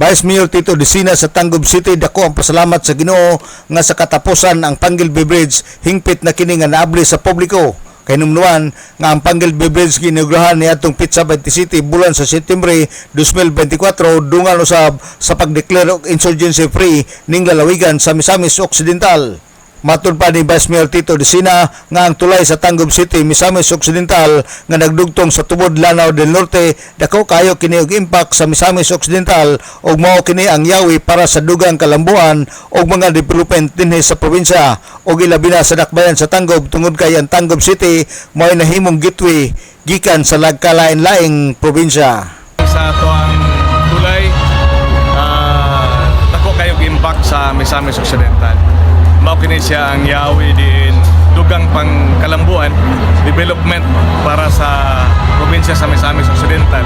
Vice Mayor Tito Desina sa Tangub City dako ang pasalamat sa Ginoo nga sa katapusan ang Panggil Beverage hingpit na kini nga naabli sa publiko. Kay numnuan nga ang Panggil Beverage ginugrahan ni atong Pizza 20 City bulan sa Setyembre 2024 dungan usab sa pagdeclare og insurgency free ning lalawigan sa Misamis Occidental. Matun pa ni Vice Mayor Tito Desina nga ang tulay sa Tangub City, Misamis Occidental nga nagdugtong sa tubod Lanao del Norte. Dako kayo kini og impact sa Misamis Occidental ug mao kini ang yawi para sa dugang kalambuan ug mga development dinhi sa probinsya. Ug ilabi na sa dakbayan sa Tangub tungod kay ang Tangub City mao nahimong gateway gikan sa lagkalain-laing probinsya. sa ato ang tulay ah dako kayo impact sa Misamis Occidental kini siya ang yawi din dugang pang kalambuan development para sa probinsya sa Misamis Occidental.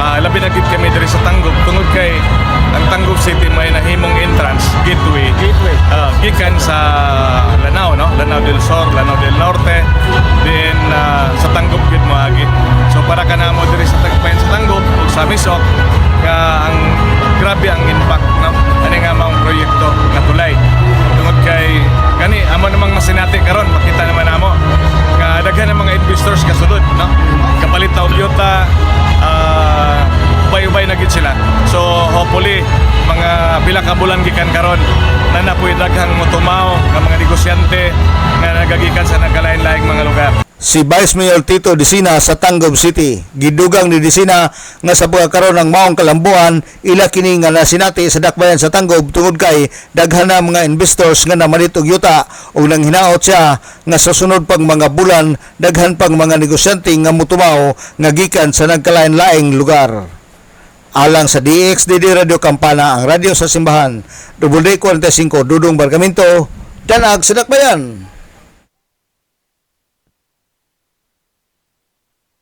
Ah, labi na gid kami diri sa Tangub tungod kay ang Tangub City may nahimong entrance gateway. Gateway. Gikan sa Lanao no? Lanao del Sur Lanao del Norte. Then ah, sa Tangub gid moagi. So para kanamo diri sa Tagpayan sa Tangub ug sa Misok nga ang grabe ang impact gid sila so hopefully mga pila ka bulan gikan karon na napoy daghang motumaw nga mga negosyante nga nagagikan sa nagkalain-laing mga lugar si Vice Mayor Tito Desina sa Tangub City. Gidugang ni Desina nga sa buga karon ng maong kalambuan ila kini nga nasinati sa dakbayan sa Tangub tungod kay daghan na mga investors nga namalit og yuta ug nang hinaot siya nga sa sunod pang mga bulan daghan pang mga negosyante nga mutumaw nga gikan sa nagkalain-laing lugar. Alang sa DXDD Radio Kampana ang radyo sa simbahan, WD45 Dudong Barkamento, Danag sa Dakbayan.